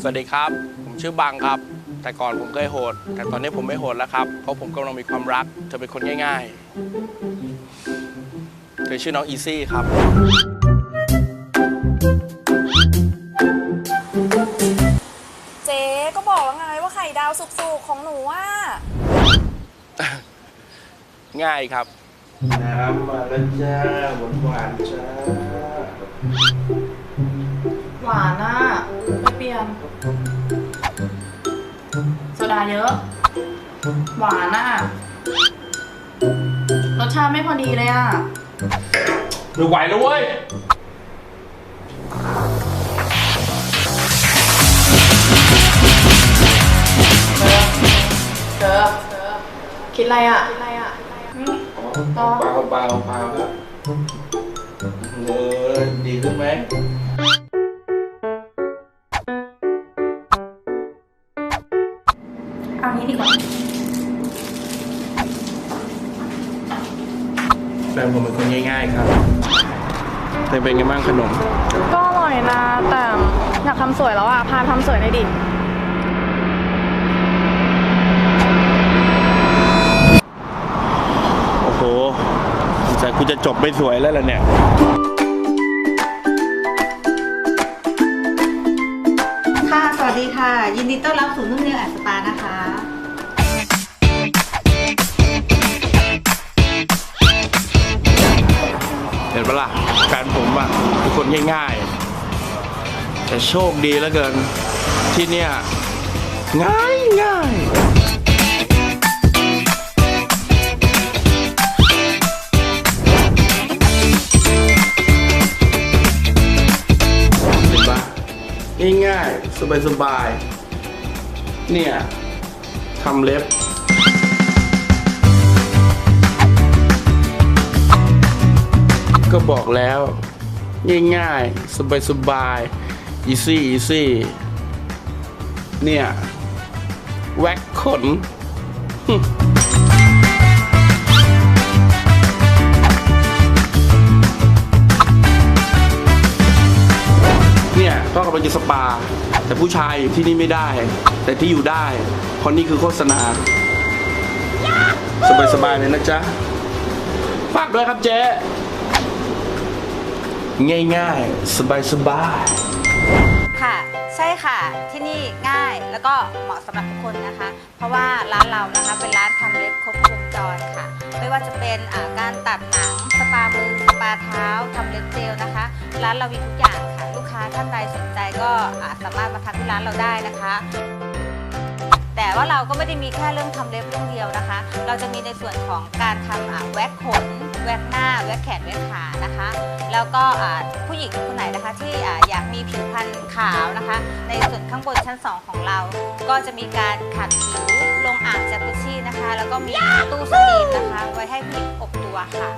สวัสดีครับ ผมชื่อบังครับ แต่ก่อนผมเคยโหด แต่ตอนนี้ผมไม่โหดแล้วครับ เพราะผมกำลังมีความรัก เธอเป็นคนง่ายๆ เธอชื่อน้องอีซี่ครับ เจ๊ก็บอกแล้วไงว่าไข่ดาวสุกๆของหนูอะ ง่ายครับ น้ำมาแล้วจ้าหวานหวานๆจ้าหวานอะ ไม่เปลี่ยนโซดาเยอะ หวานอะ รสชาติไม่พอดีเลยอะ ไม่ไหวแล้วเว้ย เธอคิดอะไรอะคิดอะไรอะเปล่าเปล่าเปล่าครับเออดีขึ้นไหม ฟนผมเป็นคนง่าย ๆ ครับเธอเป็นไงบ้างขนม ก็อร่อยนะ แต่อยากทำสวยแล้วอะ พาทำสวยหน่อยดิ โอ้โหสงสัยกูจะจบไม่สวยแล้วล่ะเนี่ย ค่ะ สวัสดีค่ะ ยินดีต้อนรับสู่นุ่นเนียวแอนด์สปานะคะ ปะล่ะแฟนผมอะเป็นคนง่ายๆ แต่โชคดีแล้วเกิน ที่เนี่ย ง่ายง่ายเห็นปะง่ายๆ สบายๆ เนี่ยทำเล็บ ก็บอกแล้ว ง่ายๆ สบายๆ easy easy เนี่ย แว็กขนเนี่ยก็กำลังจะสปา แต่ผู้ชายอยู่ที่นี่ไม่ได้ แต่ที่อยู่ได้ เพราะนี่คือโฆษณา สบายๆเลยนะจ๊ะฝากด้วยครับเจ๊ ง่ายๆ สบายๆค่ะ ใช่ค่ะที่นี่ง่ายแล้วก็เหมาะสำหรับทุกคนนะคะ เพราะว่าร้านเรานะคะเป็นร้านทำเล็บครบวงจรค่ะ ไม่ว่าจะเป็นอ่าการตัดหนังสปามือสปาเท้าทำเล็บเจลนะคะ ร้านเรามีทุกอย่างค่ะ ลูกค้าท่านใดสนใจก็อ่าสามารถมาทำที่ร้านเราได้นะคะ แต่ว่าเราก็ไม่ได้มีแค่เรื่องทำเล็บเรื่องเดียวนะคะ เราจะมีในส่วนของการทำอ่าแว็กขน แว็กหน้า แว็กแขน แว็กขานะคะ แล้วก็ผู้หญิงคนไหนนะคะที่อยากมีผิวพรรณขาวนะคะ ในส่วนข้างบนชั้น 2 ของเรา ก็จะมีการขัดผิวลงอ่างจากุชชี่นะคะ แล้วก็มีตู้สตีมนะคะ ไว้ให้ผู้หญิงอบตัวค่ะ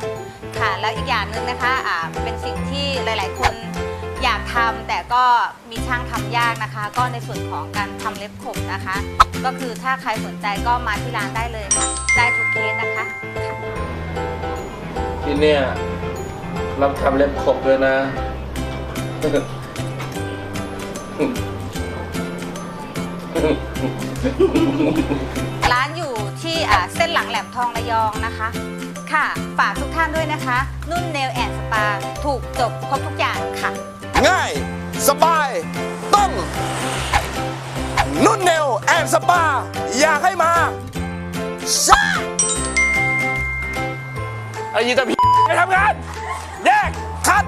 ค่ะ แล้วอีกอย่างหนึ่งนะคะเป็นสิ่ง ทำแต่ก็มีช่างทำยากนะคะ ก็ในส่วนของการทำเล็บขบนะคะ ก็คือถ้าใครสนใจก็มาที่ร้านได้เลยค่ะได้ทุกเคสนะคะ ที่เนี่ยรับทำเล็บขบด้วยนะ ร้านอยู่ที่อ่าเส้นหลังแหลมทองระยองนะคะ ค่ะ ฝากทุกท่านด้วยนะคะ นุ่นเนลแอนสปา ถูกจบครบทุกอย่างค่ะ ง่าย สบาย ต้อง นุ่นเนวแอนสปา อยากให้มาซะไอ้ยีตาพี่ไปทำงาน แยก คัด